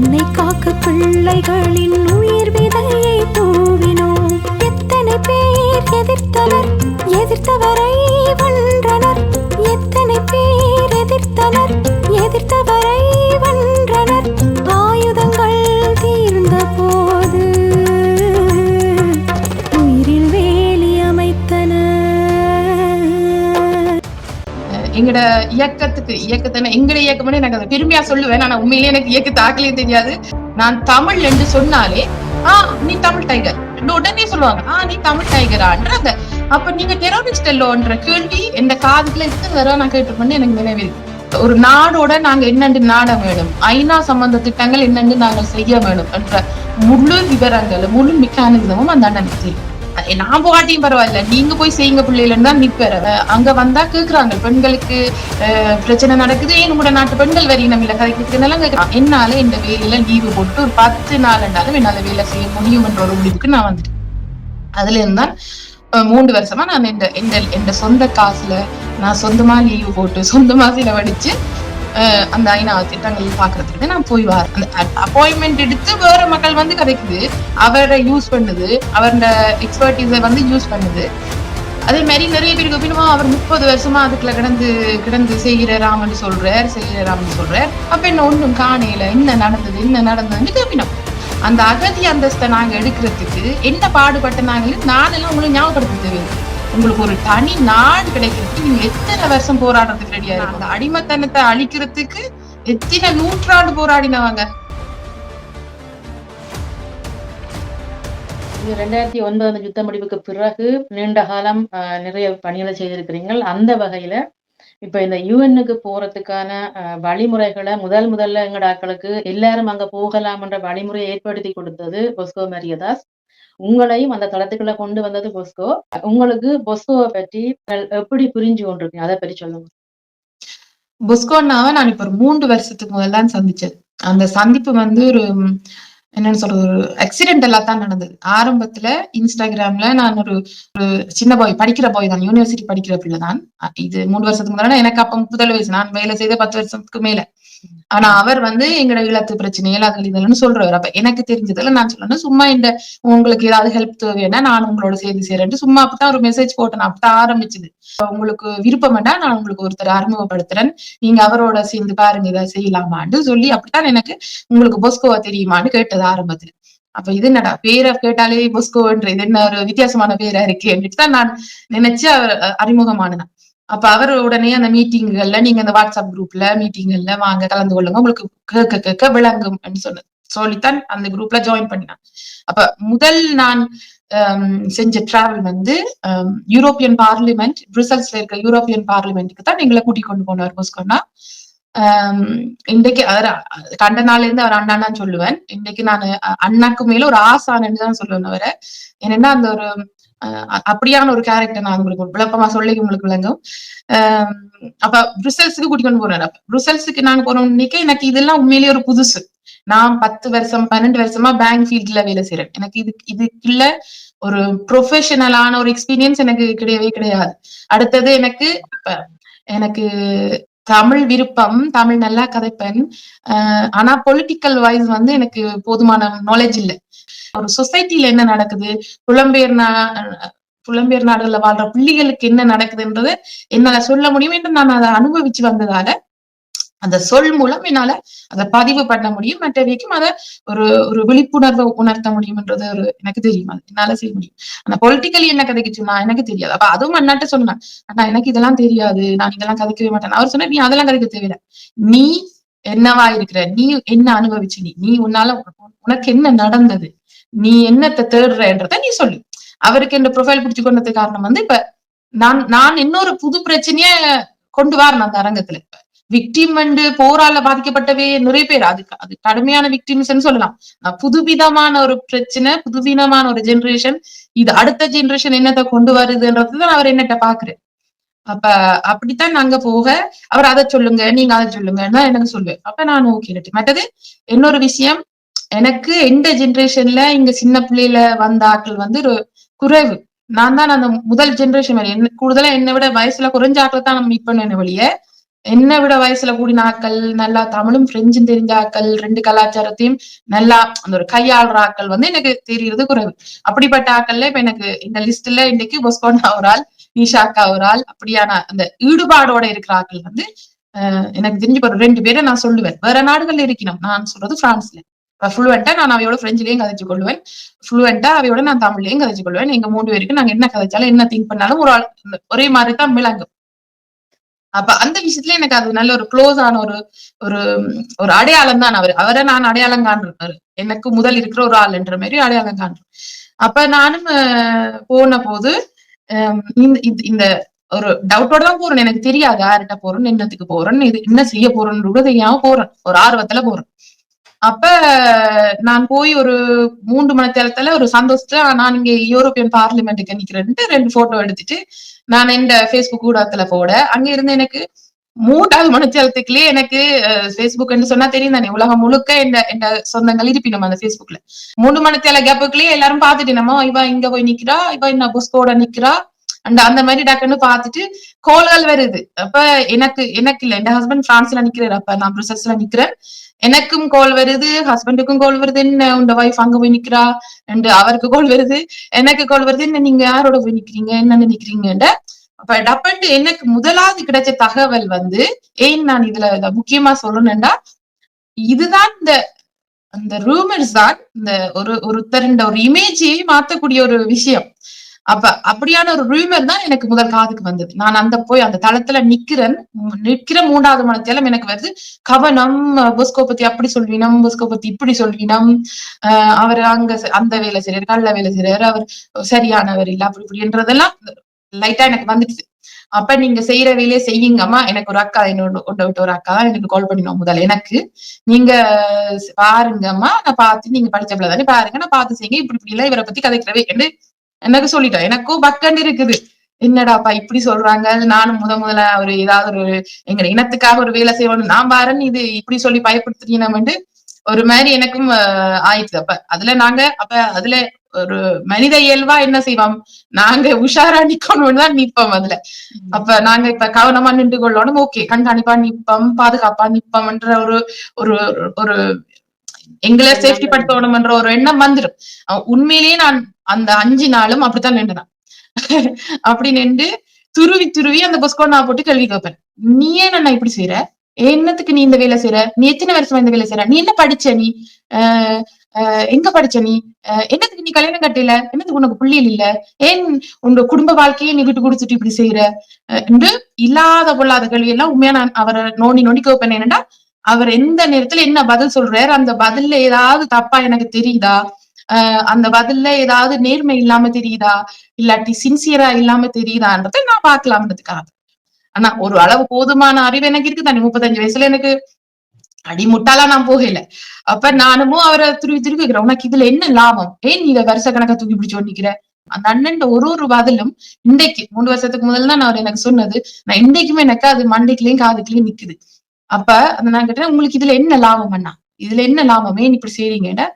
மண்ணை காக்க பிள்ளைகளின் உயிர் விதையை தூவினோம். எத்தனை பேர் எதிர்த்தனர்? எதிர்த்தவரை வென்றனர். எத்தனை பேர் எதிர்த்தனர்? எதிர்த்தவரை வென்றனர். ஆயுதங்கள் தீர்ந்த போது உயிரில் வேலி அமைத்தனர். எங்கட எனக்கு இயக்கத்தை எங்களுடைய இயக்கம்னு எனக்கு அதை பெருமையா சொல்லுவேன். ஆனா உண்மையிலேயே எனக்கு இயக்க தாக்கலையும் தெரியாது. நான் தமிழ் என்று சொன்னாலே ஆ நீ தமிழ் டைகர் உடனே சொல்லுவாங்க ஆ நீ தமிழ் டைகரான்றாங்க அப்ப நீங்க டெரோரிஸ்ட் எல்லோன்ற கேள்வி எந்த காதுல இருந்து வர நான் கேட்டிருப்பேன்னு எனக்கு நினைவு ஒரு நாடோட நாங்க என்னென்று நாட வேணும் ஐநா சம்பந்த திட்டங்கள் என்னென்று நாங்கள் செய்ய வேணும் என்ற முழு விவரங்கள் முழு மெக்கானிசமும் அந்த அண்ணனுக்கு தெரியும். நான் போகாட்டியும் பரவாயில்ல. நீங்க போய் செய்யுங்க பிள்ளைகள் தான் நிப்பேற அங்க வந்தா கேக்குறாங்க. பெண்களுக்கு அஹ், பிரச்சனை நடக்குது. ஏன் உங்களோட நாட்டு பெண்கள் வரி நம்ம இல்ல? கதைக்கிறதுனால கேக்குறாங்க என்னால இந்த வேலையில லீவு போட்டு ஒரு பத்து நாள் இருந்தாலும் என்னால வேலை செய்ய முடியும் என்ற ஒரு முடிவுக்கு நான் வந்துட்டேன். அதுல இருந்தான் மூன்று வருஷமா நான் இந்த இந்த சொந்த காசுல நான் சொந்தமா லீவு போட்டு சொந்தமா செலவழிச்சு அந்த ஐநா திட்டங்கள் பாக்குறதுக்கு நான் போய் வர அந்த அப்பாயின்மெண்ட் எடுத்து வேற மக்கள் வந்து கதைக்குது அவரை யூஸ் பண்ணுது. அவரோட எக்ஸ்பர்டீஸை வந்து யூஸ் பண்ணுது. அதே மாதிரி நிறைய பேருக்கு பின்னமா அவர் முப்பது வருஷமா அதுக்குள்ள கிடந்து கிடந்து செய்கிறாராம்னு சொல்றார் செய்கிறாராம்னு சொல்றார். அப்ப என்ன ஒண்ணும் காணையில என்ன நடந்தது என்ன நடந்ததுன்னு கேப்பினோம். அந்த அகதி அந்தஸ்தை நாங்க எடுக்கிறதுக்கு என்ன பாடுபட்ட நாங்கள் நானெல்லாம் உங்களுக்கு ஞாபகப்படுத்த தேவையில்லை உங்களுக்கு ஒரு தனி நாடு கிடைக்கிறதுக்கு நீங்க எத்தனை வருஷம் போராடுறதுக்கு ரெடியா அந்த அடிமைத்தனத்தை அழிக்கிறதுக்கு எத்தனை நூற்றாண்டு போராடினவங்க? நீங்க ரெண்டாயிரத்தி ஒன்பது அந்த யுத்த முடிவுக்கு பிறகு நீண்ட காலம் நிறைய பணிகளை செய்திருக்கிறீர்கள். அந்த வகையில இப்ப இந்த யுஎன்னுக்கு போறதுக்கான வழிமுறைகளை முதல் முதல்ல எங்கட ஆட்களுக்கு எல்லாரும் அங்க போகலாம் என்ற வழிமுறையை ஏற்படுத்தி கொடுத்தது பொஸ்கோ மரியதாஸ். உங்களையும் அந்த தளத்துக்குள்ள கொண்டு வந்தது பொஸ்கோ. உங்களுக்கு பொஸ்கோவை பற்றி எப்படி புரிஞ்சு கொண்டிருக்கீங்க? அதை பற்றி சொல்லுங்க. பொஸ்கோன்னாவை நான் இப்ப ஒரு மூன்று வருஷத்துக்கு முதல்ல தான் சந்திச்சது அந்த சந்திப்பு வந்து ஒரு என்னன்னு சொல்றது ஒரு ஆக்சிடென்டலா தான் நடந்தது. ஆரம்பத்துல இன்ஸ்டாகிராம்ல நான் ஒரு ஒரு சின்ன பாய் படிக்கிற பாய் தான். யூனிவர்சிட்டி படிக்கிற பிள்ளை தான். இது மூணு வருஷத்துக்கு முன்னாடி எனக்கு அப்ப முப்பத்தேழு வயசு. நான் வேலை செய்த பத்து வருஷத்துக்கு மேல. ஆனா அவர் வந்து எங்களோட ஈழத்து பிரச்சனைகள் அது இதுலன்னு சொல்றவர். அப்ப எனக்கு தெரிஞ்சதுல நான் சொல்லணும். சும்மா இந்த உங்களுக்கு ஏதாவது ஹெல்ப் தேவைன்னா நான் உங்களோட சேர்ந்து செய்யறேன் சும்மா அப்படித்தான் ஒரு மெசேஜ் போட்டேன். அப்படித்தான் ஆரம்பிச்சது. உங்களுக்கு விருப்பம் வேண்டாம் நான் உங்களுக்கு ஒருத்தர் அறிமுகப்படுத்துறேன். நீங்க அவரோட சேர்ந்து பாருங்க இதை செய்யலாமான்னு சொல்லி அப்படித்தான் எனக்கு உங்களுக்கு பொஸ்கோவா தெரியுமான்னு கேட்டது. ஆரம்பத்துல. அப்ப இது என்னடா? பேரை கேட்டாலே பொஸ்கோன்ற இது என்ன ஒரு வித்தியாசமான பேரா இருக்கு அப்படின்ட்டு தான் நான் நினைச்சு அவர் அறிமுகமானதான் அப்ப அவர் உடனே அந்த மீட்டிங்குகள்ல நீங்க அந்த வாட்ஸ்அப் குரூப்ல மீட்டிங்கள்ல வாங்க கலந்து கொள்ளுங்க உங்களுக்கு கேட்க கேட்க விளங்கும் சொன்னது சொல்லித்தான் அந்த குரூப்ல ஜாயின் பண்ணினான் அப்ப முதல் நான் செஞ்ச டிராவல் வந்து யூரோப்பியன் பார்லிமெண்ட் பிரசல்ஸ்ல இருக்க யூரோப்பியன் பார்லிமெண்ட்டுக்கு தான் எங்களை கூட்டிக் கொண்டு போனார் போஸ்கோனா இன்றைக்கு அவர் கண்ட நாள்ல இருந்து அவர் அண்ணான்னு சொல்லுவேன். இன்னைக்கு நான் அண்ணாக்கு மேல ஒரு ஆசான்னு தான் சொல்லுவேன் அவரை என்னன்னா அந்த ஒரு அஹ் அப்படியான ஒரு கேரக்டர் நான் உங்களுக்கு ஒரு விளப்பமா சொல்லி உங்களுக்கு விளங்கும். ஆஹ் அப்ப புருசல்ஸுக்கு கூட்டிக் கொண்டு அப்ப புருசல்ஸுக்கு நான் போன எனக்கு இதெல்லாம் உண்மையிலேயே ஒரு புதுசு. நான் பத்து வருஷம் பன்னெண்டு வருஷமா பேங்க் ஃபீல்ட்ல வேலை செய்யறேன் எனக்கு இது இதுக்குள்ள ஒரு ப்ரொஃபஷனலான ஒரு எக்ஸ்பீரியன்ஸ் எனக்கு கிடையவே கிடையாது. அடுத்தது எனக்கு இப்ப எனக்கு தமிழ் விருப்பம் தமிழ் நல்லா கதைப்பேன். ஆஹ் ஆனா பொலிட்டிக்கல் வைஸ் வந்து எனக்கு போதுமான நாலேஜ் இல்ல. ஒரு சொசைட்டில என்ன நடக்குது? புலம்பெயர் நா புலம்பெயர் நாடுகள்ல வாழ்ற பிள்ளைகளுக்கு என்ன நடக்குதுன்றது என்னால சொல்ல முடியும். என்று நான் அதை அனுபவிச்சு வந்ததால அந்த சொல் மூலம் என்னால அதை பதிவு பண்ண முடியும். மற்றவைக்கும் அதை ஒரு ஒரு விழிப்புணர்வை உணர்த்த முடியும்ன்றது ஒரு எனக்கு தெரியும். அது என்னால செய்ய முடியும். ஆனா பொலிட்டிக்கலி என்ன கதைக்கு சொன்னா எனக்கு தெரியாது. அப்ப அதுவும் அண்ணாட்ட சொன்னேன். அண்ணா எனக்கு இதெல்லாம் தெரியாது. நான் இதெல்லாம் கதைக்கவே மாட்டேன். அவர் சொன்ன நீ அதெல்லாம் கதைக்க தேவையில்ல. நீ என்னவா இருக்கிற நீ என்ன அனுபவிச்சு நீ நீ உன்னால உனக்கு என்ன நடந்தது நீ என்னத்தை தேடுறன்றத நீ சொல்லு. அவருக்கு இந்த ப்ரொஃபைல் பிடிச்சு கொண்டது காரணம் வந்து இப்ப நான் நான் இன்னொரு புது பிரச்சனைய கொண்டு வரேன் அந்த அரங்கத்துல இப்ப. விக்டிம் வந்து போரால பாதிக்கப்பட்டவே நிறைய பேர். அதுக்கு அது கடுமையான விக்டிம்ஸ் சொல்லலாம். புதுவிதமான ஒரு பிரச்சனை புதுவிதமான ஒரு ஜெனரேஷன் இது அடுத்த ஜெனரேஷன் என்னத்தை கொண்டு வருதுன்றதுதான் அவர் என்னட்ட பாக்குறாரு. அப்ப அப்படித்தான் நாங்க போக. அவர் அதை சொல்லுங்க நீங்க அதை சொல்லுங்கன்னா எனக்கு சொல்லுவேன் அப்ப நான் ஓகே மற்றது இன்னொரு விஷயம் எனக்கு எந்த ஜெனரேஷன்ல இங்க சின்ன பிள்ளையில வந்த ஆட்கள் வந்து ஒரு குறைவு. நான் தான் அந்த முதல் ஜெனரேஷன் என்ன கூடுதலா என்னை விட வயசுல குறைஞ்ச ஆட்களை தான் நம்ம மீட் பண்ணேன் வழிய என்னை விட வயசுல கூடின ஆக்கள் நல்லா தமிழும் பிரெஞ்சும் தெரிஞ்ச ஆக்கள் ரெண்டு கலாச்சாரத்தையும் நல்லா அந்த ஒரு கையாளுற ஆட்கள் வந்து எனக்கு தெரியறது குறைவு. அப்படிப்பட்ட ஆட்கள்ல இப்ப எனக்கு இந்த லிஸ்ட்ல இன்னைக்கு பொஸ்கோனா ஒரு ஆள் நிஷாக்கா ஒரு ஆள் அப்படியான அந்த ஈடுபாடோட இருக்கிற ஆட்கள் வந்து எனக்கு தெரிஞ்சு ஒரு ரெண்டு பேரை நான் சொல்லுவேன். வேற நாடுகள்ல இருக்கணும். நான் சொல்றது பிரான்ஸ்ல ஃப்ளூவெண்டா நான் அவையோட பிரெஞ்சிலையும் கதைச்சு கொள்வேன். ஃப்ளூவெண்டா அவையோட நான் தமிழ்லயும் கதைச்சு கொள்வேன். எங்க மூணு பேருக்கு நாங்க என்ன கதைச்சாலும் என்ன திங்க் பண்ணாலும் ஒரு ஆள் ஒரே மாதிரி தான் விளங்கும். அப்ப அந்த விஷயத்துல எனக்கு அது நல்ல ஒரு க்ளோஸ் ஆன ஒரு ஒரு ஒரு அடையாளம் தான். அவர் அவரை நான் அடையாளம் காண்றாரு எனக்கு முதல் இருக்கிற ஒரு ஆள் என்ற மாதிரி அடையாளம் காண்றேன் அப்ப நானும் போன போது இந்த இந்த ஒரு டவுட்டோட தான் போறேன். எனக்கு தெரியாது யார்கிட்ட போறேன் என்னத்துக்கு போறேன் இது என்ன செய்ய போறேன்னு கூட தெரியாம போறேன். ஒரு ஆர்வத்துல போறேன். அப்ப நான் போய் ஒரு மூன்று மணி நேரத்துல ஒரு சந்தோஷத்துல நான் இங்க யூரோப்பியன் பார்லிமெண்ட்டுக்கு நிக்கிறேன்ட்டு ரெண்டு போட்டோ எடுத்துட்டு நான் இந்த ஃபேஸ்புக் ஊடகத்துல போட அங்க இருந்து எனக்கு மூன்றாவது மணிச்சலத்துக்குள்ளே எனக்கு ஃபேஸ்புக் சொன்னா தெரியும் தானே உலகம் முழுக்க எந்த எந்த சொந்தங்கள் இருப்பினோம் அந்த ஃபேஸ்புக்ல மூணு மணித்தேல கேப்புக்குள்ளேயே எல்லாரும் பாத்துட்டு நம்ம இவ இங்க போய் நிக்கிறா இவ என்ன புஸ்கோட நிக்கிறா அந்த அந்த மாதிரி டக்குன்னு பாத்துட்டு கோல்கள் வருது. அப்ப எனக்கு எனக்கு இல்ல. என் ஹஸ்பண்ட் பிரான்ஸ்ல நிக்கிறாரு. அப்ப நான் ப்ரொசஸ்ல நிக்கிறேன். எனக்கும் கோல் வருது. ஹஸ்பண்டுக்கும் கோல் வருது. என்ன உண்ட வைஃப் அங்க போய் நிக்கிறா? அண்ட் அவருக்கு கோல் வருது. எனக்கு கோல் வருது. என்ன நீங்க யாரோட போய் நிக்கிறீங்க? என்ன நினைக்கிறீங்கன்ற அப்ப டப்பன்ட்டு எனக்கு முதலாவது கிடைச்ச தகவல் வந்து ஏன் நான் இதுல முக்கியமா சொல்லணும்னா இதுதான் இந்த அந்த ரூமர்ஸ் தான் இந்த ஒரு ஒருத்தர் ஒரு இமேஜையே மாத்தக்கூடிய ஒரு விஷயம். அப்ப அப்படியான ஒரு ரூமர் தான் எனக்கு முதல் காதுக்கு வந்தது. நான் அந்த போய் அந்த தளத்துல நிக்கிறேன். நிக்கிற மூன்றாவது மனத்தேலம் எனக்கு வருது. கவனம் புஸ்கோ பத்தி அப்படி சொல்வினம் புஸ்கோபத்தி இப்படி சொல்வினம் ஆஹ் அவர் அங்க அந்த வேலை செய்யறாரு கல்ல வேலை செய்யறாரு அவர் சரியானவர் இல்ல அப்படி இப்படின்றதெல்லாம் லைட்டா எனக்கு வந்துடுச்சு அப்ப நீங்க செய்யற வேலையை செய்யுங்கம்மா. எனக்கு ஒரு அக்கா என்னோட ஒன்றை விட்டு ஒரு அக்கா தான் எனக்கு கால் பண்ணினோம் முதல்ல. எனக்கு நீங்க பாருங்கம்மா. நான் பார்த்து நீங்க படிச்ச பிள்ளை தானே பாருங்க. நான் பார்த்து செய்யுங்க. இப்படி இப்படி எல்லாம் இவரை பத்தி கதைக்கிறவே. என்று எனக்கு சொல்லிட்டேன் எனக்கும் பக்கண்டு இருக்குது. என்னடாப்பா இப்படி சொல்றாங்க? நானும் முத முதல்ல ஒரு ஏதாவது ஒரு எங்க இனத்துக்காக ஒரு வேலை செய்வோம் நான் பாருன்னு இது இப்படி சொல்லி பயப்படுத்துறீங்கன்னு ஒரு மாதிரி எனக்கும் ஆயிடுது. ஆயிடுச்சு அப்ப அதுல நாங்க அப்ப அதுல ஒரு மனித இயல்பா என்ன செய்வோம்? நாங்க உஷாரா நிக்கணும்னு தான் நிப்போம் அதுல. அப்ப நாங்க இப்ப கவனமா நின்று கொள்ளணும். ஓகே கண்காணிப்பா நிப்போம் பாதுகாப்பா நிப்போம்ன்ற ஒரு ஒரு ஒரு எங்களை சேஃப்டி படுத்தணும்ன்ற ஒரு எண்ணம் வந்துடும் உண்மையிலேயே நான் அந்த அஞ்சு நாளும் அப்படித்தான் நின்றுதான். அப்படி நின்று துருவி துருவி அந்த பொஸ்கோனா போட்டு கேள்வி கேட்பேன். நீ ஏன் நான் இப்படி செய்யற என்னத்துக்கு நீ இந்த வேலை செய்யற நீ எத்தனை வருஷமா இந்த வேலை செய்யற நீ என்ன படிச்ச நீ? எங்க படிச்ச நீ? என்னத்துக்கு நீ கல்யாணம் கட்டல? என்னத்துக்கு உனக்கு புள்ளியல் இல்ல? ஏன் உங்க குடும்ப வாழ்க்கையை நீ விட்டு கொடுத்துட்டு இப்படி செய்யற என்று இல்லாத பொல்லாத கேள்வி எல்லாம் உண்மையா நான் அவரை நோண்டி நோண்டி கேட்பேன். என்னன்னா அவர் எந்த நேரத்துல என்ன பதில் சொல்றாரு? அந்த பதில்ல ஏதாவது தப்பா எனக்கு தெரியுதா? ஆஹ் அந்த பதில்ல ஏதாவது நேர்மை இல்லாம தெரியுதா? இல்லாட்டி சின்சியரா இல்லாம தெரியுதான்றத நான் பாக்கலாம்ன்றதுக்காக ஆனா ஒரு அளவு போதுமான அறிவு எனக்கு இருக்கு தானே முப்பத்தஞ்சு வயசுல எனக்கு அடிமுட்டாலா நான் போகல. அப்ப நானுமோ அவரை திருப்பி திருப்பி உனக்கு இதுல என்ன லாபம்? ஏன் நீ இதை வருஷ கணக்கா தூக்கி பிடிச்சு ஒண்ணிக்கிற? அந்த அண்ணன் ஒரு ஒரு பதிலும் இன்றைக்கு மூணு வருஷத்துக்கு முதல்ல தான் அவர் எனக்கு சொன்னது. நான் இன்றைக்குமே எனக்கு அது மண்டைக்குலயும் காதுக்குலயும் நிக்குது. அப்ப நான் கேட்டேன் உங்களுக்கு இதுல என்ன லாபம் அண்ணா? இதுல என்ன லாபம்? ஏன் இப்படி செய்றீங்கன்னு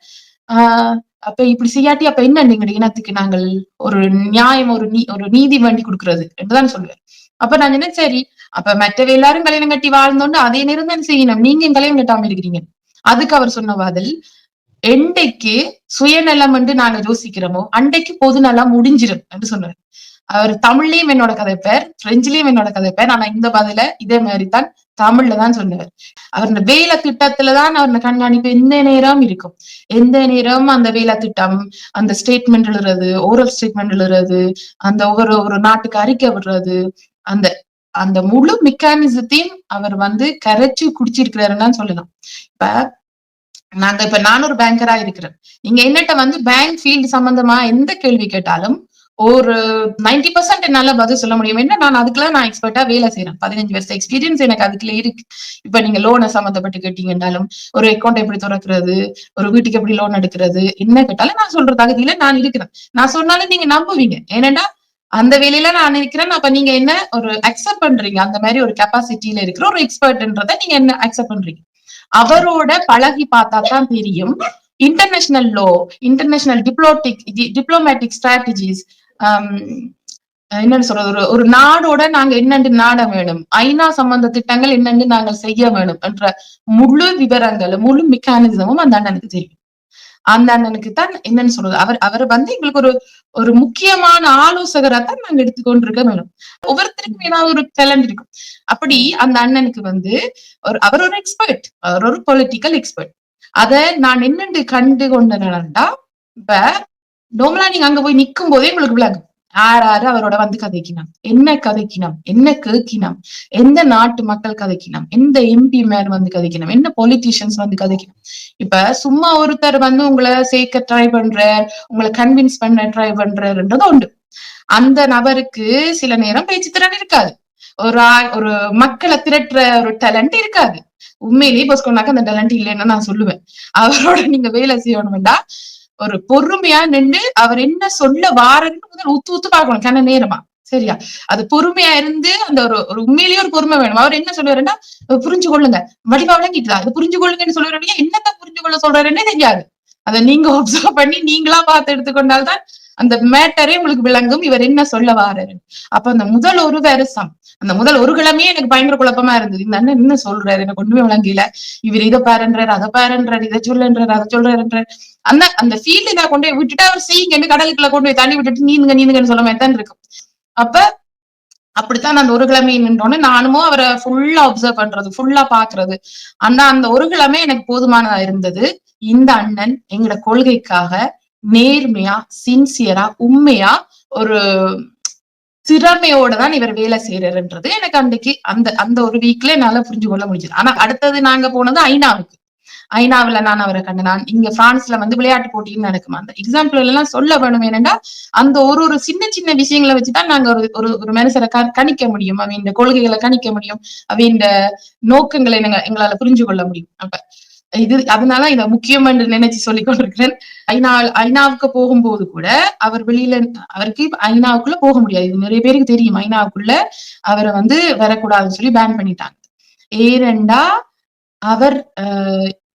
ஆஹ் அப்ப இப்படி செய்யாட்டி அப்ப என்ன நீங்க இனத்துக்கு நாங்கள் ஒரு நியாயம் ஒரு நீ ஒரு நீதி வண்டி கொடுக்கறது? என்றுதான் சொல்லுவேன். அப்ப நான் என்ன சரி அப்ப மற்றவ எல்லாரும் கல்யாணம் கட்டி வாழ்ந்தோண்டு அதே நேரம் தான் செய்யணும். நீங்க கல்யாணம் கட்டாம இருக்கிறீங்க. அதுக்கு அவர் சொன்ன பதில் எண்டைக்கு சுயநலம் என்று நாங்க யோசிக்கிறோமோ அண்டைக்கு பொதுநலம் முடிஞ்சிடும் என்று சொன்னார். அவர் தமிழ்லயும் என்னோட கதைப்பார் பிரெஞ்சுலயும் என்னோட கதைப்பார். ஆனா இந்த பதில இதே மாதிரி தான் தமிழ்ல தான் சொன்னவர் அவர் இந்த வேலை திட்டத்துலதான் அவர் கண்காணிப்பு எந்த நேரம் இருக்கும். எந்த நேரம் அந்த வேலை திட்டம் அந்த ஸ்டேட்மெண்ட் எழுறது ஓரல் ஸ்டேட்மெண்ட் எழுறது அந்த ஒவ்வொரு ஒரு நாட்டுக்கு அறிக்கை விடுறது அந்த அந்த முழு மெக்கானிசத்தையும் அவர் வந்து கரைச்சு குடிச்சிருக்கிறாருன்னு சொல்லலாம். இப்ப நாங்க இப்ப நானூறு ஒரு பேங்கரா இருக்கிறேன் நீங்க என்னட்ட வந்து பேங்க் ஃபீல்டு சம்பந்தமா எந்த கேள்வி கேட்டாலும் ஒரு நைன்டி பர்சன்ட் என்னால பதில் சொல்ல முடியும். என்ன நான் அதுக்கெல்லாம் நான் எக்ஸ்பர்ட்டா வேலை செய்யறேன் பதினஞ்சு வருஷம் எக்ஸ்பீரியன்ஸ் எனக்கு அதுக்குள்ள இருக்கு. இப்ப நீங்க லோனை சம்மந்தப்பட்டு கேட்டீங்கன்னாலும் ஒரு அக்கௌண்ட் எப்படி திறக்கிறது ஒரு வீட்டுக்கு எப்படி லோன் எடுக்கிறது என்ன கேட்டாலும் நான் சொல்ற தகுதியில நான் இருக்கிறேன். நான் சொன்னாலும் நீங்க நம்புவீங்க. ஏனென்றா அந்த வேலையில நான் இருக்கிறேன். அப்ப நீங்க என்ன ஒரு அக்செப்ட் பண்றீங்க? அந்த மாதிரி ஒரு கெப்பாசிட்டியில இருக்கிற ஒரு எக்ஸ்பர்ட்ன்றத நீங்க என்ன அக்செப்ட் பண்றீங்க? அவரோட பழகி பார்த்தா தான் தெரியும். International law international diplomatic diplomatic strategies என்னன்னு சொல்றது? ஒரு ஒரு நாடோட நாங்க என்னென்று நாட வேணும். ஐநா சம்பந்த திட்டங்கள் என்னென்று நாங்கள் செய்ய வேணும் என்ற முழு விவரங்களும் முழு மெக்கானிசமும் அந்த அண்ணனுக்கு தெரியும். அந்த அண்ணனுக்கு தான் என்னன்னு சொல்றது? அவர் அவர் வந்து எங்களுக்கு ஒரு ஒரு முக்கியமான ஆலோசகரா தான் நாங்க எடுத்துக்கொண்டிருக்க வேணும். ஒவ்வொருத்தருக்கும் ஏதாவது ஒரு டேலண்ட் இருக்கும். அப்படி அந்த அண்ணனுக்கு வந்து ஒரு அவர் ஒரு எக்ஸ்பர்ட் அவர் ஒரு பொலிட்டிக்கல் எக்ஸ்பர்ட் அத நான் என்னென்று கண்டு கொண்டேன்டா இப்ப டோம்லா நீங்க அங்க போய் நிக்கும் போதே உங்களுக்கு விளங்கும் யார் ஆறு அவரோட வந்து கதைக்கினாம் என்ன கதைக்கினாம் என்ன கேக்கினம் எந்த நாட்டு மக்கள் கதைக்கினாம் எந்த எம்பி மேன் வந்து கதைக்கினாம் என்ன பொலிட்டீஷியன்ஸ் வந்து கதைக்கினாம் இப்ப சும்மா ஒருத்தர் வந்து உங்களை சேர்க்க ட்ரை பண்றார் உங்களை கன்வின்ஸ் பண்ண ட்ரை பண்றதுன்றது உண்டு. அந்த நபருக்கு சில நேரம் பேச்சு திறன் இருக்காது. ஒரு ஒரு மக்களை திரட்டுற ஒரு டேலண்ட் இருக்காது. உண்மையிலேயே போஸ்கோனாக்க அந்த டேலண்ட் இல்லைன்னு நான் சொல்லுவேன். அவரோட நீங்க வேலை செய்யணும்டா ஒரு பொறுமையா நின்று அவர் என்ன சொல்ல வாரன்னு முதல் உத்து உத்து பார்க்கணும் கண்ண நேரமா. சரியா? அது பொறுமையா இருந்து அந்த ஒரு ஒரு உண்மையிலேயே ஒரு பொறுமை வேணும். அவர் என்ன சொல்லுவாருன்னா புரிஞ்சு கொள்ளுங்க. வடிவா விளங்கிட்டுதா? இது புரிஞ்சு கொள்ளுங்கன்னு சொல்லுவாரு என்னத்த புரிஞ்சு கொள்ள சொல்றாருன்னே தெரியாது. அதை நீங்க ஒப்சர்வ் பண்ணி நீங்களா பார்த்து எடுத்துக்கொண்டால்தான் அந்த மேட்டரே உங்களுக்கு விளங்கும் இவர் என்ன சொல்ல வாராரு? அப்ப அந்த முதல் ஒரு வருஷம் அந்த முதல் ஒரு கிழமையே எனக்கு பயங்கர குழப்பமா இருந்தது. இந்த அண்ணன் என்ன சொல்றாரு? எனக்கு ஒண்ணுமே விளங்கல. இவர் இதை பாருன்றார் அதை பாருன்றார் இதை சொல்லுன்றார் அதை சொல்றாருன்றார். அந்த அந்த ஃபீல்டு நான் கொண்டு போய் விட்டுட்டு அவர் செய்யுங்கன்னு கடலுக்குள்ள கொண்டு போய் தண்ணி விட்டுட்டு நீந்துங்க நீந்துங்கன்னு சொல்ல மாதிரி தான் இருக்கும். அப்ப அப்படித்தான் அந்த ஒரு கிழமை நின்றோன்னு நானுமோ அவரை ஃபுல்லா அப்சர்வ் பண்றது ஃபுல்லா பாக்குறது. ஆனா அந்த ஒரு கிழமை எனக்கு போதுமானதா இருந்தது. இந்த அண்ணன் எங்களோட கொள்கைக்காக நேர்மையா சின்சியரா உண்மையா ஒரு திறமையோட தான் இவர் வேலை செய்யறாருன்றது எனக்கு அன்னைக்கு அந்த அந்த ஒரு வீக்ல என்னால புரிஞ்சு கொள்ள முடிஞ்சது. ஆனா அடுத்தது நாங்க போனது ஐநாவுக்கு. ஐநாவுல நான் அவரை கண்டனான் நான் இங்க பிரான்ஸ்ல வந்து விளையாட்டு போட்டின்னு நடக்குமா? அந்த எக்ஸாம்பிள் எல்லாம் சொல்ல வேணும் என்னன்னா அந்த ஒரு ஒரு சின்ன சின்ன விஷயங்களை வச்சுதான் நாங்க ஒரு ஒரு ஒரு மனுஷரை க- கணிக்க முடியும். அவன் இந்த கொள்கைகளை கணிக்க முடியும். அவன் இந்த நோக்கங்களை நாங்க எங்களால புரிஞ்சு கொள்ள முடியும். அப்ப இது அதனால இதை முக்கியம் என்று நினைச்சு சொல்லிக் கொண்டிருக்கிறேன். ஐநா ஐநாவுக்கு போகும்போது கூட அவர் வெளியில அவருக்கு ஐநாவுக்குள்ள போக முடியாது. இது நிறைய பேருக்கு தெரியும். ஐநாவுக்குள்ள அவரை வந்து வரக்கூடாதுன்னு சொல்லி பேன் பண்ணிட்டாங்க. ஏரெண்டா அவர்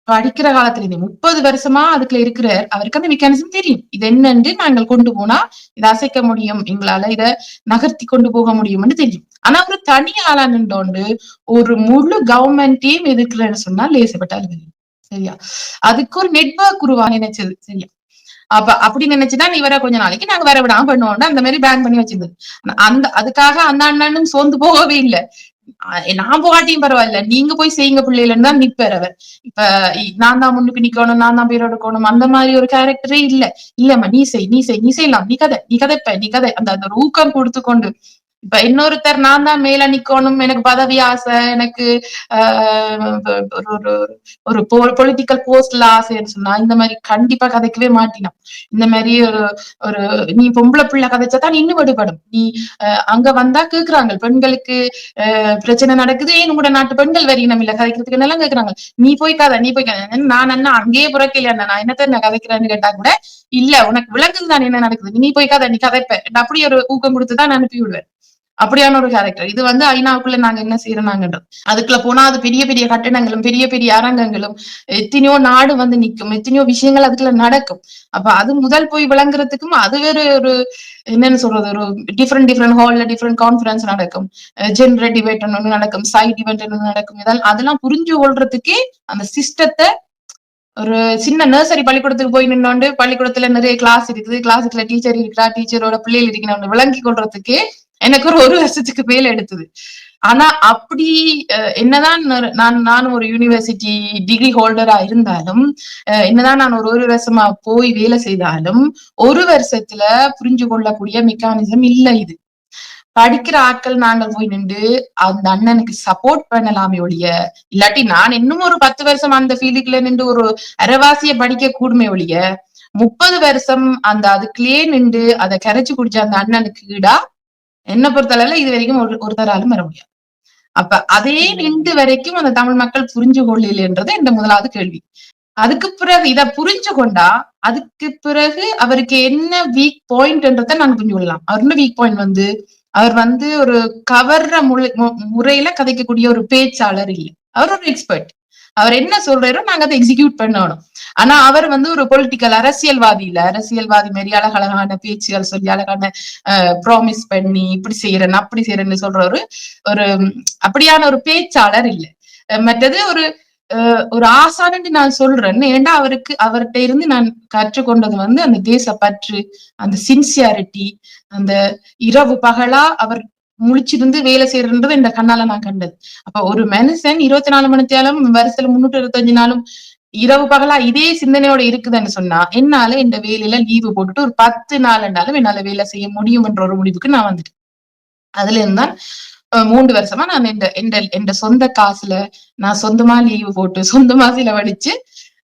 படிக்கிற காலத்துல இருந்து முப்பது வருஷமா அதுக்குள்ள இருக்கிறார். அவருக்கு அந்த மெக்கானிசம் தெரியும். இது என்னன்னு நாங்கள் கொண்டு போனா இதை அசைக்க முடியும். எங்களால இத நகர்த்தி கொண்டு போக முடியும்னு தெரியும். ஆனா ஒரு தனி ஆளா நின்றோண்டு ஒரு முழு கவர்மெண்ட்டையும் எதிர்க்கிறேன்னு சொன்னா லேசப்பட்டாரு சரியா? அதுக்கு ஒரு நெட்வொர்க் உருவாக நினைச்சது. சரியா? அப்ப அப்படி நினைச்சுதான் இவரை கொஞ்ச நாளைக்கு நாங்க வேற விடாம பண்ணுவோம் அந்த மாதிரி பேன் பண்ணி வச்சிருந்தது. அந்த அதுக்காக அந்த அண்ணனும் சோர்ந்து போகவே இல்லை. நான் போகாட்டியும் பரவாயில்ல. நீங்க போய் செய்யுங்க பிள்ளைலன்னு தான் நிப்பார் அவர். இப்ப நான் தான் முன்னுக்கு நிக்கணும் நான் தான் பேரோட எடுக்கணும் அந்த மாதிரி ஒரு கேரக்டரே இல்ல. இல்லம்மா நீ செய் நீ செய் நீ செய்யலாம். நீ கதை நீ கதைப்ப நீ கதை. அந்த அந்த ஊக்கம் கொடுத்து கொண்டு இப்ப இன்னொருத்தர் நான் தான் மேல நிக்கணும் எனக்கு பதவி ஆசை எனக்கு ஆஹ் ஒரு ஒரு பொலிட்டிக்கல் போஸ்ட்ல ஆசைன்னு சொன்னா இந்த மாதிரி கண்டிப்பா கதைக்கவே மாட்டினான் இந்த மாதிரி ஒரு ஒரு நீ பொம்பளை பிள்ளை கதைச்சாதான் நீ இன்னும் விடுபடும். நீ அஹ், அங்க வந்தா கேக்குறாங்க பெண்களுக்கு பிரச்சனை நடக்குது ஏன் உங்களோட நாட்டு பெண்கள் வரையினம் இல்ல கதைக்கிறதுக்கு எல்லாம் கேக்குறாங்க? நீ போய் கதை நீ போய் கதை. நான் என்ன அங்கேயே புறக்கல நான் என்னத்த நான் கதைக்கிறேன்னு கேட்டா கூட இல்ல உனக்கு விளங்குது தான் என்ன நடக்குது? நீ போய் கதை நீ கதைப்ப. அப்படி ஒரு ஊக்கம் கொடுத்துதான் நான் அனுப்பி விடுவேன் அப்படியான ஒரு கேரக்டர் இது வந்து ஐநாவுக்குள்ள நாங்க என்ன செய்யறாங்கன்றது அதுக்குள்ள போனா அது பெரிய பெரிய கட்டணங்களும் பெரிய பெரிய அரங்கங்களும் எத்தனையோ நாடு வந்து நிக்கும் எத்தனையோ விஷயங்கள் அதுக்குள்ள நடக்கும். அப்ப அது முதல் போய் விளங்குறதுக்கும் அது வேற ஒரு என்னன்னு சொல்றது ஒரு டிஃப்ரெண்ட் டிஃப்ரெண்ட் ஹால்ல டிஃப்ரெண்ட் கான்ஃபரன்ஸ் நடக்கும். ஜென்ரல் டிபேட் ஒன்று நடக்கும் சைட் இவெண்ட் ஒன்று நடக்கும். இதெல்லாம் அதெல்லாம் புரிஞ்சு கொள்றதுக்கே அந்த சிஸ்டத்தை ஒரு சின்ன நர்சரி பள்ளிக்கூடத்துக்கு போய் நின்னோண்டு பள்ளிக்கூடத்துல நிறைய கிளாஸ் இருக்குது. கிளாஸ்ல டீச்சர் இருக்கா டீச்சரோட பிள்ளைகள் இருக்கணும் விளங்கி கொள்றதுக்கே எனக்கு ஒரு ஒரு வருஷத்துக்கு மேல எடுத்தது. ஆனா அப்படி என்னதான் நான் நான் நானும் ஒரு யூனிவர்சிட்டி டிகிரி ஹோல்டரா இருந்தாலும் அஹ், என்னதான் நான் ஒரு ஒரு வருஷமா போய் வேலை செய்தாலும் ஒரு வருஷத்துல புரிஞ்சு கொள்ளக்கூடிய மெக்கானிசம் இல்ல இது. படிக்கிற ஆட்கள் நாங்கள் போய் நின்று அந்த அண்ணனுக்கு சப்போர்ட் பண்ணலாமே ஒழிய இல்லாட்டி நான் இன்னும் ஒரு பத்து வருஷம் அந்த ஃபீல்டுக்குள்ள நின்று ஒரு அரைவாசிய படிக்க கூடுமே ஒழிய முப்பது வருஷம் அந்த அதுக்குள்ளேயே நின்று அதை கரைச்சு குடிச்ச அந்த அண்ணனுக்கு ஈடா என்ன பொறுத்தளவுல இது வரைக்கும் ஒரு ஒருத்தராலும் வர முடியாது. அப்ப அதே நின்று வரைக்கும் அந்த தமிழ் மக்கள் புரிஞ்சு கொள்ளலைன்றது இந்த முதலாவது கேள்வி. அதுக்கு பிறகு இத புரிஞ்சு கொண்டா அதுக்கு பிறகு அவருக்கு என்ன வீக் பாயிண்ட்ன்றதை நான் புரிஞ்சு கொள்ளலாம். அவரோட வீக் பாயிண்ட் வந்து? அவர் வந்து ஒரு கவர்ற முறையில கதைக்கக்கூடிய ஒரு பேச்சாளர் இல்லை. அவர் ஒரு எக்ஸ்பர்ட் அவர் என்ன சொல்றாரோ நாங்க அதை எக்ஸிக்யூட் பண்ணணும். ஆனா அவர் வந்து ஒரு பொலிட்டிக்கல் அரசியல்வாதி இல்ல அரசியல்வாதி மாரி அழகழகான பேச்சுகள் சொல்லி அழகான ப்ராமிஸ் பண்ணி இப்படி செய்யறேன் அப்படி செய்யறேன்னு சொல்ற ஒரு ஒரு அப்படியான ஒரு பேச்சாளர் இல்ல. மற்றது ஒரு ஒரு ஆசானன்னு நான் சொல்றேன்னு ஏன்னா அவருக்கு அவர்கிட்ட இருந்து நான் கற்றுக்கொண்டது வந்து அந்த தேசப்பற்று அந்த சின்சியாரிட்டி அந்த இரவு பகலா அவர் முழிச்சிருந்து வேலை செய்யறன்றது இந்த கண்ணால நான் கண்டது. அப்ப ஒரு மனுஷன் இருபத்தி நாலு மணி நேரம் வருஷத்துல முன்னூத்தி இருபத்தஞ்சு நாளும் இரவு பகலா இதே சிந்தனையோட இருக்குதுன்னு சொன்னா என்னால இந்த வேலையில லீவு போட்டுட்டு ஒரு பத்து நாள் என்னாலும் என்னால வேலை செய்ய முடியும் என்ற ஒரு முடிவுக்கு நான் வந்துட்டேன். அதுல இருந்தான் மூன்று வருஷமா நான் இந்த இந்த என் சொந்த காசுல நான் சொந்தமா லீவு போட்டு சொந்தமா செலவழிச்சு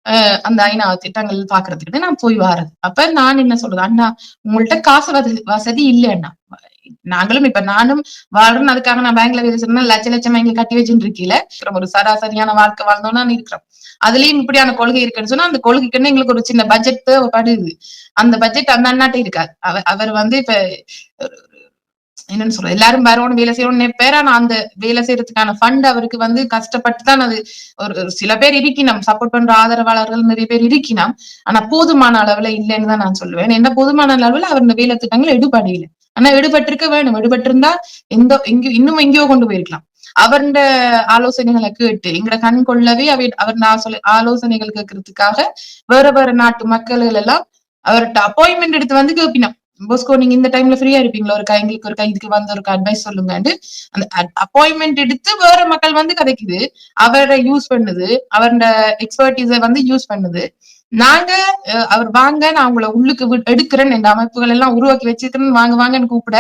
அஹ் அந்த ஐநா திட்டங்கள் பாக்குறதுக்கு நான் போய் வாரது. அப்ப நான் என்ன சொல்றது? அண்ணா உங்கள்ட்ட காசு வசதி வசதி இல்ல அண்ணா. நாங்களும் இப்ப நானும் வாழ்றேன் அதுக்காக நான் பேங்க்ல வேலை செய்யணும் லட்ச லட்சமா இங்க கட்டி வச்சுட்டு இருக்கீல? ஒரு சராசரியான வாழ்க்கை வாழ்ந்தோம்னா இருக்கிறோம். அதுலயும் இப்படியான கொள்கை இருக்குன்னு சொன்னா அந்த கொள்கைக்குன்னு எங்களுக்கு ஒரு சின்ன பட்ஜெட் தேவைப்படுது. அந்த பட்ஜெட் அந்த அண்ணாட்ட இருக்காது. அவர் அவர் வந்து இப்ப என்னன்னு சொல்ற எல்லாரும் வரணும் வேலை செய்யணும்னு நினைப்பாரு. ஆனா அந்த வேலை செய்யறதுக்கான ஃபண்ட் அவருக்கு வந்து கஷ்டப்பட்டு தான் அது ஒரு சில பேர் இருக்கினோம். சப்போர்ட் பண்ற ஆதரவாளர்கள் நிறைய பேர் இருக்கினோம். ஆனா போதுமான அளவுல இல்லைன்னு தான் நான் சொல்லுவேன். என்ன போதுமான அளவுல அவர் இந்த வேலை திட்டங்கள் எடுபடையில ஆனா விடுபட்டிருக்க வேணும் விடுபட்டிருந்தா எந்த இங்க இன்னும் எங்கேயோ கொண்டு போயிருக்கலாம். அவருடைய ஆலோசனைகளை கேட்டு எங்கட கண் கொள்ளவே அவை அவர் நான் சொல்ல ஆலோசனைகள் கேட்கறதுக்காக வேற வேற நாட்டு மக்கள்கள் எல்லாம் அவர்கிட்ட அப்பாயின்மெண்ட் எடுத்து வந்து கேப்பினோம். போஸ்கோ நீங்க இந்த டைம்ல ஃப்ரீயா இருப்பீங்களா? ஒரு எங்களுக்கு ஒரு இதுக்கு வந்து ஒரு அட்வைஸ் சொல்லுங்கன்னு அந்த அப்பாயின்மெண்ட் எடுத்து வேற மக்கள் வந்து கதைக்குது. அவரை யூஸ் பண்ணுது. அவரோட எக்ஸ்பர்டீஸை வந்து யூஸ் பண்ணுது. நாங்க அஹ், அவர் வாங்க நான் உங்களை உள்ளுக்கு வி- எடுக்கிறேன். இந்த அமைப்புகள் எல்லாம் உருவாக்கி வச்சிருக்கிறேன் வாங்க வாங்கன்னு கூப்பிட.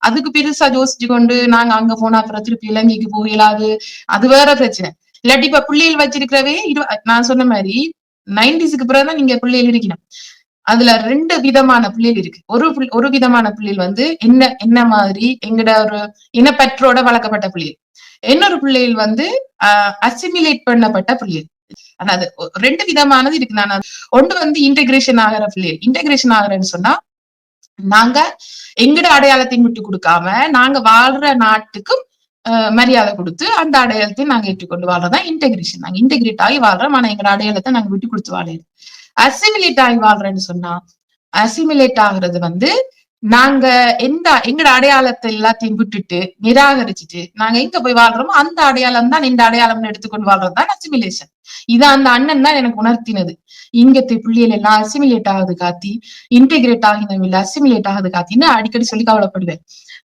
அதுக்கு பெருசா யோசிச்சு கொண்டு நாங்க அங்க போனா அப்புறம் திருப்பி இலங்கைக்கு போகலாது அது வேற பிரச்சனை. இல்லாட்டி இப்ப பிள்ளைகள் வச்சிருக்கிறவே இரு நான் சொன்ன மாதிரி நைன்டிஸுக்கு பிறகுதான் நீங்க பிள்ளைகள் இருக்கணும். அதுல ரெண்டு விதமான பிள்ளைகள் இருக்கு. ஒரு ஒரு விதமான பிள்ளைகள் வந்து என்ன என்ன மாதிரி எங்கட ஒரு இனப்பற்றோட வளர்க்கப்பட்ட பிள்ளைகள். இன்னொரு பிள்ளைகள் வந்து அசிமிலேட் பண்ணப்பட்ட பிள்ளைகள். ஆனா அது ரெண்டு விதமானது இருக்கு. நான் ஒன்று வந்து இன்டெகிரேஷன் ஆகிற பிள்ளைகள் இன்டகிரேஷன் ஆகிறேன்னு சொன்னா நாங்க எங்கட அடையாளத்தையும் விட்டு கொடுக்காம நாங்க வாழ்ற நாட்டுக்கும் மரியாதை கொடுத்து அந்த அடையாளத்தை நாங்க ஏற்றுக்கொண்டு வாழ்றதுதான் இன்டெகிரேஷன் நாங்க இன்டெகிரேட் ஆகி வாழ்றோம். ஆனா எங்கட அடையாளத்தை நாங்க விட்டு கொடுத்து வாழறது அசிமிலேட் ஆகி வாழ்றேன்னு சொன்னா அசிமிலேட் ஆகுறது வந்து நாங்க எந்த எங்கட அடையாளத்தை எல்லாத்தையும் விட்டுட்டு நிராகரிச்சுட்டு நாங்க எங்க போய் வாழ்றோமோ அந்த அடையாளம் தான் இந்த அடையாளம்னு எடுத்துக்கொண்டு வாழ்றது தான் அசிமிலேஷன் இது அந்த அண்ணன் தான் எனக்கு உணர்த்தினது. இங்கத்தை பிள்ளைகள் எல்லாம் அசிமிலேட் ஆகுது காத்தி இன்டெகிரேட் ஆகினவில்லை இல்ல அசிமிலேட் ஆகுது காத்தின்னு அடிக்கடி சொல்லி கவலைப்படுவேன்.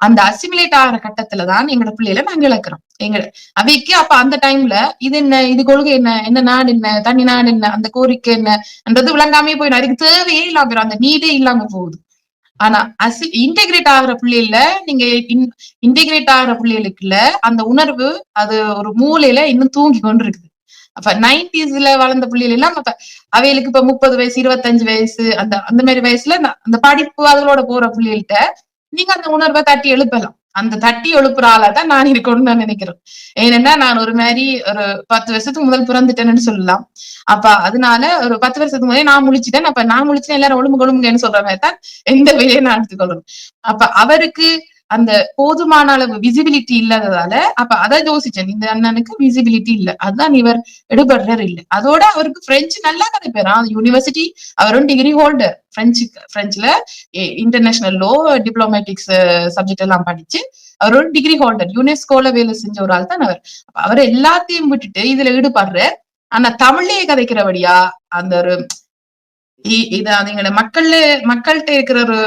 அந்த அசிமிலேட் ஆகிற கட்டத்துல தான் எங்களோட பிள்ளைகளை நாங்க இழக்கிறோம். எங்க அவைக்கு அப்ப அந்த டைம்ல இது என்ன இது கொள்கை என்ன என்ன நாடு என்ன தனி நாடு என்ன அந்த கோரிக்கை என்னன்றது விளங்காமே போயிடும். அதுக்கு தேவையே இல்லாம போயிடும். அந்த நீடே இல்லாம போகுது. ஆனா அசி இன்டெகிரேட் ஆகுற பிள்ளைல நீங்க இன்டெகிரேட் ஆகுற பிள்ளைகளுக்குல அந்த உணர்வு அது ஒரு மூலையில இன்னும் தூங்கி கொண்டு இருக்குது அப்ப நைன்டிஸ்ல வளர்ந்த பிள்ளைகள் எல்லாம் அப்ப அவைகளுக்கு இப்ப முப்பது வயசு இருபத்தஞ்சு வயசு அந்த அந்த மாதிரி வயசுல அந்த- அந்த படிப்பு அதுகளோட போற பிள்ளைகள்கிட்ட நீங்க அந்த உணர்வை தட்டி எழுப்பலாம். அந்த தட்டி எழுப்புற நான் இருக்கணும்னு நான் நினைக்கிறேன். ஏனென்னா நான் ஒரு மாதிரி ஒரு பத்து வருஷத்துக்கு முதல் பிறந்துட்டேன்னு சொல்லலாம். அப்ப அதனால ஒரு பத்து வருஷத்துக்கு முதலே நான் முழிச்சிட்டேன். அப்ப நான் முழிச்சேன் எல்லாரும் ஒழுங்கு ஒழுங்குன்னு சொல்ற மாதிரி தான் எந்த வேலையை நான் எடுத்துக்கொள்ளணும். அப்ப அவருக்கு அந்த போதுமான அளவு விசிபிலிட்டி இல்லாததால அப்ப அதை யோசிச்சேன். இந்த அண்ணனுக்கு விசிபிலிட்டி இல்ல. அதுதான் இவர் எடுபடுறார் இல்ல. அதோட அவருக்கு பிரெஞ்சு நல்லா கதைப்பேறான். யூனிவர்சிட்டி அவரும் டிகிரி ஹோல்டர் பிரெஞ்சு பிரெஞ்சுல இன்டர்நேஷனல் லோ டிப்ளமேட்டிக்ஸ் சப்ஜெக்ட் எல்லாம் படிச்சு அவர் ஒரு டிகிரி ஹோல்டர் யுனெஸ்கோல வேலை செஞ்ச ஒரு ஆள் தான் அவர். அவர் எல்லாத்தையும் விட்டுட்டு இதுல ஈடுபடுற ஆனா தமிழ்லயே கதைக்கிறபடியா அந்த ஒரு இது அதுங்கள மக்கள்ல மக்கள்கிட்ட இருக்கிற ஒரு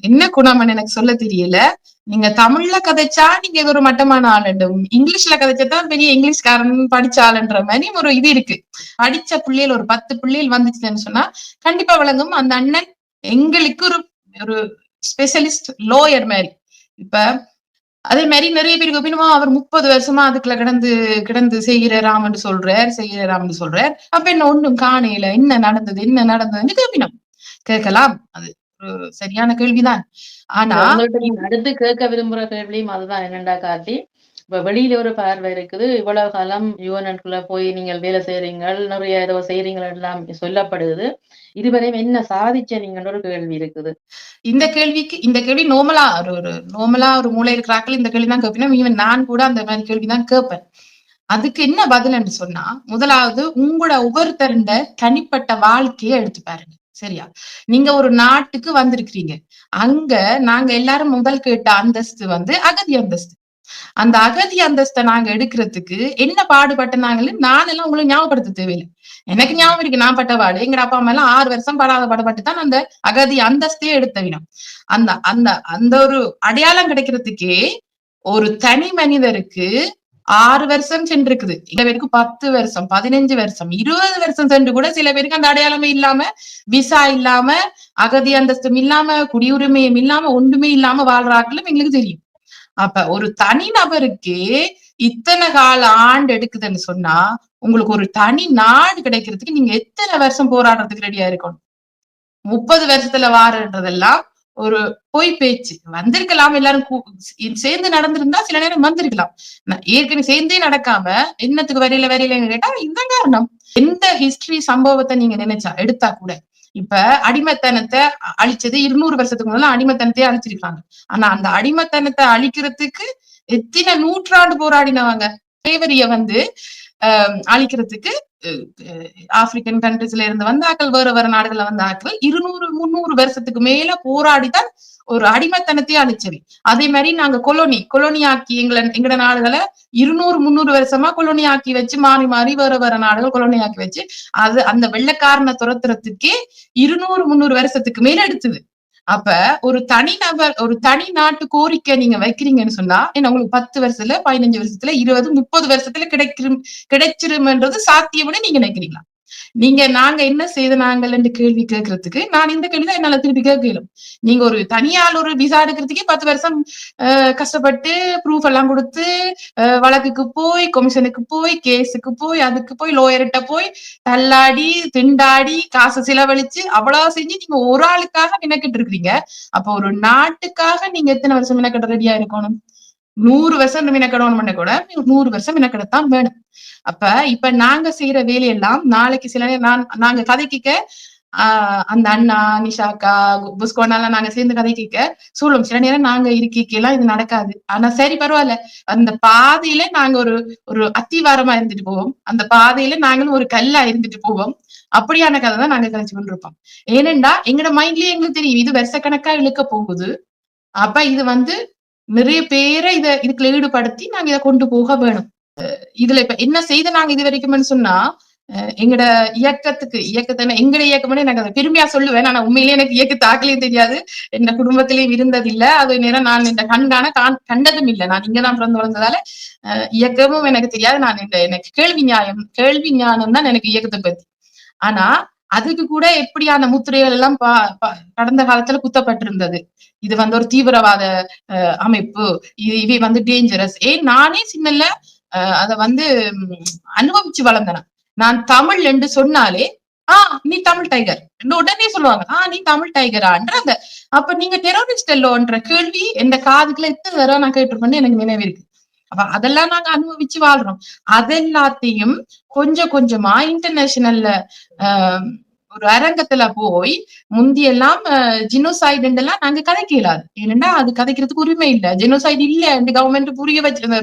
என்ன குணம்னு எனக்கு சொல்ல தெரியல. நீங்க தமிழ்ல கதைச்சா நீங்க ஒரு மட்டமான ஆளுண்டும் இங்கிலீஷ்ல கதைச்சதான் பெரிய இங்கிலீஷ்காரன் படிச்ச ஆளுன்ற மாதிரி ஒரு இது இருக்கு. படிச்ச பிள்ளைகள் ஒரு பத்து பிள்ளைகள் வந்துச்சுன்னு சொன்னா கண்டிப்பா விளங்கும். அந்த அண்ணன் எங்களுக்கு ஒரு ஒரு ஸ்பெஷலிஸ்ட் லோயர் மாதிரி. இப்ப அதே மாதிரி நிறைய பேருக்கு ஒப்பினுமா அவர் முப்பது வருஷமா அதுக்குள்ள கிடந்து கிடந்து செய்கிறாராம்னு சொல்றார் செய்கிறாராம்னு சொல்றார். அப்ப என்ன ஒண்ணும் காணையில என்ன நடந்தது என்ன நடந்ததுன்னு கேட்பினோம் கேட்கலாம். அது ஒரு சரியான கேள்விதான். ஆனா அடுத்து கேட்க விரும்புற கேள்வியும் அதுதான். என்னண்டா கார்த்தி? இப்ப வெளியில ஒரு பார்வை இருக்குது இவ்வளவு காலம் யுவனட்குள்ள போய் நீங்கள் வேலை செய்றீங்க நிறைய ஏதோ செய்றீங்கள் எல்லாம் சொல்லப்படுது. இதுவரையும் என்ன சாதிச்ச நீங்கள் ஒரு கேள்வி இருக்குது? இந்த கேள்விக்கு இந்த கேள்வி நோமலா ஒரு ஒரு நோமலா ஒரு மூளை இருக்கிறாக்கள் இந்த கேள்வி தான் கேட்பினா ஈவன் நான் கூட அந்த மாதிரி கேள்வி தான் கேட்பேன். அதுக்கு என்ன பதில் என்று சொன்னா முதலாவது உங்களோட ஒவ்வொருத்தருண்ட தனிப்பட்ட வாழ்க்கையை எடுத்து பாருங்க. சரியா? நீங்க ஒரு நாட்டுக்கு வந்திருக்கிறீங்க. அங்க நாங்க எல்லாரும் முதல் கேட்ட அந்தஸ்து வந்து அகதி அந்தஸ்து. அந்த அகதி அந்தஸ்தை நாங்க எடுக்கிறதுக்கு என்ன பாடுபட்டனாங்கன்னு நான் எல்லாம் உங்களுக்கு ஞாபகப்படுத்த தேவையில்லை. எனக்கு ஞாபகம் இருக்கு நான் பட்ட பாடு. எங்க அப்பா அம்மா எல்லாம் ஆறு வருஷம் படாத பாடுபட்டு தான் அந்த அகதி அந்தஸ்தையே எடுத்த வினம் அந்த அந்த அந்த ஒரு அடையாளம் கிடைக்கிறதுக்கே ஒரு தனி மனிதருக்கு ஆறு வருஷம் சென்றிருக்குது. சில பேருக்கு பத்து வருஷம் பதினஞ்சு வருஷம் இருபது வருஷம் சென்று கூட சில பேருக்கு அந்த அடையாளமே இல்லாம விசா இல்லாம அகதி அந்தஸ்தும் இல்லாம குடியுரிமையும் இல்லாம ஒன்றுமே இல்லாம வாழ்றாங்களும் எங்களுக்கு தெரியும். அப்ப ஒரு தனி நபருக்கு இத்தனை கால ஆண்டு எடுக்குதுன்னு சொன்னா உங்களுக்கு ஒரு தனி நாடு கிடைக்கிறதுக்கு நீங்க எத்தனை வருஷம் போராடுறதுக்கு ரெடியா இருக்கணும்? முப்பது வருஷத்துல வாரன்றதெல்லாம் ஒரு பொய் பேச்சு. வந்திருக்கலாம் எல்லாரும் சேர்ந்து நடந்திருந்தா சில நேரம் வந்திருக்கலாம். ஏற்கனவே சேர்ந்தே நடக்காம என்னத்துக்கு வரையில வரையிலன்னு கேட்டா இந்த காரணம். எந்த ஹிஸ்டரி சம்பவத்தை நீங்க நினைச்சா எடுத்தா கூட. இப்ப அடிமைத்தனத்தை அழிச்சது இருநூறு வருஷத்துக்கு முதல்ல அடிமைத்தனத்தையே அழிச்சிருக்காங்க. ஆனா அந்த அடிமைத்தனத்தை அழிக்கிறதுக்கு எத்தனை நூற்றாண்டு போராடினவங்க? தேவரிய வந்து ஆஹ் அழிக்கிறதுக்கு ஆப்பிரிக்கன் கண்ட்ரிஸ்ல இருந்து வந்தாக்கள் வேற வேற நாடுகள்ல வந்தாக்கள் இருநூறு முந்நூறு வருஷத்துக்கு மேல போராடிதான் ஒரு அடிமைத்தனத்தையே அழிச்சது. அதே மாதிரி நாங்க கொலோனி கொலோனி ஆக்கி எங்களை எங்கட நாடுகளை இருநூறு முந்நூறு வருஷமா கொலோனி ஆக்கி வச்சு மாறி மாறி வேற வேற நாடுகள் கொலோனி ஆக்கி வச்சு அது அந்த வெள்ளைக்காரனை துரத்துறதுக்கே இருநூறு முந்நூறு வருஷத்துக்கு மேல எடுத்தது. அப்ப ஒரு தனி நபர் ஒரு தனி நாட்டு கோரிக்கை நீங்க வைக்கிறீங்கன்னு சொன்னா என்ன உங்களுக்கு பத்து வருஷத்துல பதினஞ்சு வருஷத்துல இருபது முப்பது வருஷத்துல கிடைக்கிற கிடைச்சிருமன்றது சாத்தியம்னு நீங்க நினைக்கிறீங்களா? நீங்க நாங்க என்ன செய்த நாங்கள் என்று கேள்வி கேட்கறதுக்கு நான் இந்த கேள்வி தான் என்னால திருப்பி கேட்கலும் நீங்க ஒரு தனியால் ஒரு விசா எடுக்கிறதுக்கே பத்து வருஷம் கஷ்டப்பட்டு ப்ரூஃப் எல்லாம் கொடுத்து அஹ், வழக்குக்கு போய் கமிஷனுக்கு போய் கேஸுக்கு போய் அதுக்கு போய் லோயர்கிட்ட போய் தள்ளாடி திண்டாடி காசு செலவழிச்சு அவ்வளவு செஞ்சு நீங்க ஒரு ஆளுக்காக மெனக்கிட்டு இருக்கிறீங்க. அப்ப ஒரு நாட்டுக்காக நீங்க எத்தனை வருஷம் மெனக்கட ரெடியா இருக்கணும்? நூறு வருஷம் மெனக்கடணும் கூட நூறு வருஷம் மினக்கடத்தான் வேணும். அப்ப இப்ப நாங்க செய்யற வேலையெல்லாம் நாளைக்கு சில நேரம் நான் நாங்க கதைக்கிக்க ஆஹ் அந்த அண்ணா நிஷாக்கா புஸ்கோனாலாம் நாங்க சேர்ந்து கதைக்கிக்க சூழும். சில நேரம் நாங்க இருக்கைக்கெல்லாம் இது நடக்காது. ஆனா சரி பரவாயில்ல. அந்த பாதையில நாங்க ஒரு ஒரு அத்திவாரமா இருந்துட்டு போவோம். அந்த பாதையில நாங்களும் ஒரு கல்லா இருந்துட்டு போவோம். அப்படியான கதை தான் நாங்க கதைச்சு கொண்டிருப்போம். ஏனென்றா எங்களோட மைண்ட்லயே எங்களுக்கு தெரியும். இது வருஷக்கணக்கா இழுக்க போகுது. அப்ப இது வந்து நிறைய பேரை இத இதுக்குள்ள ஈடுபடுத்தி நாங்க இதை கொண்டு போக வேணும். அஹ் இதுல இப்ப என்ன செய்த நாங்க இது வரைக்கும்னு சொன்னா அஹ் எங்கட இயக்கத்துக்கு இயக்கத்தை எங்கட இயக்கம்னு எனக்கு அதை பெருமையா சொல்லுவேன். ஆனா உண்மையிலேயே எனக்கு இயக்க தாக்கலையும் தெரியாது. என் குடும்பத்திலயும் இருந்ததில்ல. அது நேரம் நான் இந்த கண்காண காண்- கண்டதும் இல்லை. நான் இங்கதான் பிறந்து வளர்ந்ததால அஹ் இயக்கமும் எனக்கு தெரியாது. நான் இந்த எனக்கு கேள்வி நியாயம் கேள்வி ஞானம் தான் எனக்கு இயக்கத்தை பத்தி. ஆனா அதுக்கு கூட எப்படியான முத்திரைகள் எல்லாம் பா- கடந்த காலத்துல குத்தப்பட்டிருந்தது. இது வந்து ஒரு தீவிரவாத அமைப்பு. இது இவை வந்து டேஞ்சரஸ் ஏன் நானே சின்னல அஹ், அத வந்து அனுபவிச்சு வளர்ந்தேன். நான் தமிழ் என்று சொன்னாலே ஆஹ் நீ தமிழ் டைகர் உடனே சொல்லுவாங்க ஆஹ் நீ தமிழ் டைகரான்ற அந்த அப்ப நீங்க டெரோரிஸ்ட் எல்லோன்ற கேள்வி எந்த காதுக்குள்ள எத்தனை தடவை நான் கேட்டிருப்பேன்னு எனக்கு நினைவு இருக்கு. அப்ப அதெல்லாம் நாங்க அனுபவிச்சு வாழ்றோம். அதெல்லாத்தையும் கொஞ்சம் கொஞ்சமா இன்டர்நேஷனல்ல ஒரு அரங்கத்துல போய் முந்தியெல்லாம் ஜினோசைடு எல்லாம் நாங்க கதைக்க ஏன்னா அது கதைக்கிறதுக்கு உரிமை இல்ல. ஜெனோசைடு இல்ல கவர்மெண்ட் புரிய வச்சிருந்த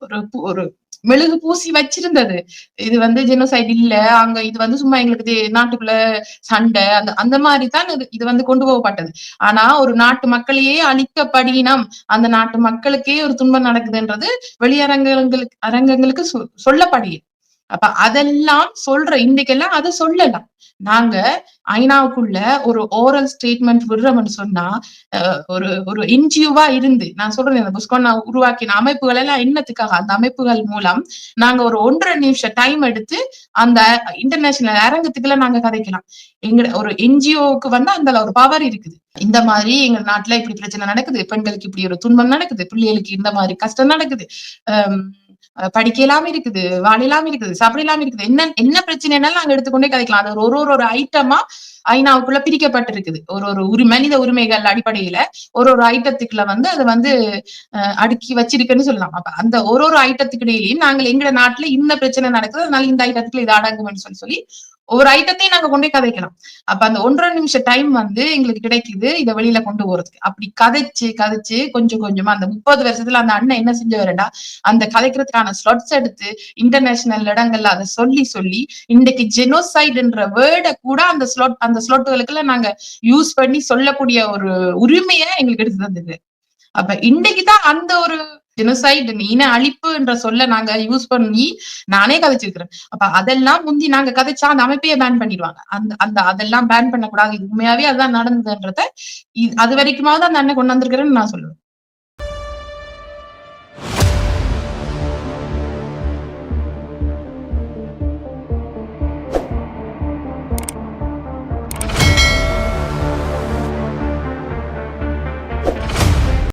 ஒரு ஒரு மெழுகு பூசி வச்சிருந்தது. இது வந்து ஜெனோசைட் இல்ல. அங்க இது வந்து சும்மா எங்களுக்கு நாட்டுக்குள்ள சண்டை அந்த அந்த மாதிரி தான் இது இது வந்து கொண்டு போகப்பட்டது. ஆனா ஒரு நாட்டு மக்களையே அழிக்கப்படினம் அந்த நாட்டு மக்களுக்கே ஒரு துன்பம் நடக்குதுன்றது வெளியரங்கங்களுக்கு அரங்கங்களுக்கு சொ- சொல்லப்படுகிறது அப்ப அதெல்லாம் சொல்ற இன்னைக்கெல்லாம் அதை சொல்லலாம். நாங்க ஐநாவுக்குள்ள ஒரு ஓரல் ஸ்டேட்மெண்ட் விடுறோம்னு சொன்னா அஹ், ஒரு ஒரு என்ஜிஓவா இருந்து நான் சொல்றேன் இந்த புஸ்கோனா உருவாக்கின அமைப்புகள் எல்லாம் என்னத்துக்காக? அந்த அமைப்புகள் மூலம் நாங்க ஒரு ஒன்றரை நிமிஷம் டைம் எடுத்து அந்த இன்டர்நேஷனல் அரங்கத்துக்குள்ள நாங்க கதைக்கலாம். எங்க ஒரு என்ஜிஓவுக்கு வந்து அந்த ஒரு பவர் இருக்குது. இந்த மாதிரி எங்க நாட்டுல இப்படி பிரச்சனை நடக்குது பெண்களுக்கு இப்படி ஒரு துன்பம் நடக்குது பிள்ளைகளுக்கு இந்த மாதிரி கஷ்டம் நடக்குது. ஆஹ் படிக்கலாம் இருக்குது வாழலாம் இருக்குது சாப்பிடலாம் இருக்குது. என்ன என்ன பிரச்சனைனாலும் நாங்க எடுத்துக்கொண்டே கதைக்கலாம். அது ஒரு ஒரு ஒரு ஐட்டமா ஐநாவுக்குள்ள பிரிக்கப்பட்டிருக்குது. ஒரு ஒரு உரி மனித உரிமைகள் அடிப்படையில ஒரு ஒரு ஐட்டத்துக்குள்ள வந்து அதை வந்து அடுக்கி வச்சிருக்குன்னு சொல்லலாம். அப்ப அந்த ஒரு ஒரு ஐட்டத்துக்கு இடையிலையும் நாங்கள் எங்க நாட்டுல இந்த பிரச்சனை நடக்குது அதனால இந்த ஐட்டத்துக்குள்ள இது அடங்கும்னு சொல்லி சொல்லி ஒவ்வொரு ஐட்டத்தையும் நாங்க கொண்டு போய் கதைக்கலாம். அப்ப அந்த ஒன்றரை நிமிஷம் டைம் வந்து எங்களுக்கு கிடைக்குது இதை வெளியில கொண்டு போறதுக்கு. அப்படி கதைச்சு கதைச்சு கொஞ்சம் கொஞ்சமா அந்த முப்பது வருஷத்துல அந்த அண்ணன் என்ன செஞ்சவரடா அந்த கதைக்கிறதுக்கான ஸ்லொட்ஸ் எடுத்து இன்டர்நேஷனல் இடங்கள்ல அதை சொல்லி சொல்லி இன்னைக்கு ஜெனோசைடுன்ற வேர்டை கூட அந்த ஸ்லோட் அந்த ஸ்லாட்டுகளுக்குள்ள நாங்க யூஸ் பண்ணி சொல்லக்கூடிய ஒரு உரிமையை எங்களுக்கு எடுத்து தந்தது. அப்ப இன்னைக்கு தான் அந்த ஒரு ஜெனோசைட் இன அழிப்பு என்ற சொல்ல நாங்க யூஸ் பண்ணி நானே கதைச்சிருக்கிறேன். அப்ப அதெல்லாம் முந்தி நாங்க கதைச்சா அந்த அமைப்பையே பேன் பண்ணிடுவாங்க. அந்த அந்த அதெல்லாம் பேன் பண்ணக்கூடாது. இது உண்மையாவே அதான் நடந்ததுன்றத அது வரைக்குமாவது அந்த அண்ணன் கொண்டு வந்திருக்கிறேன்னு நான் சொல்லுவேன்.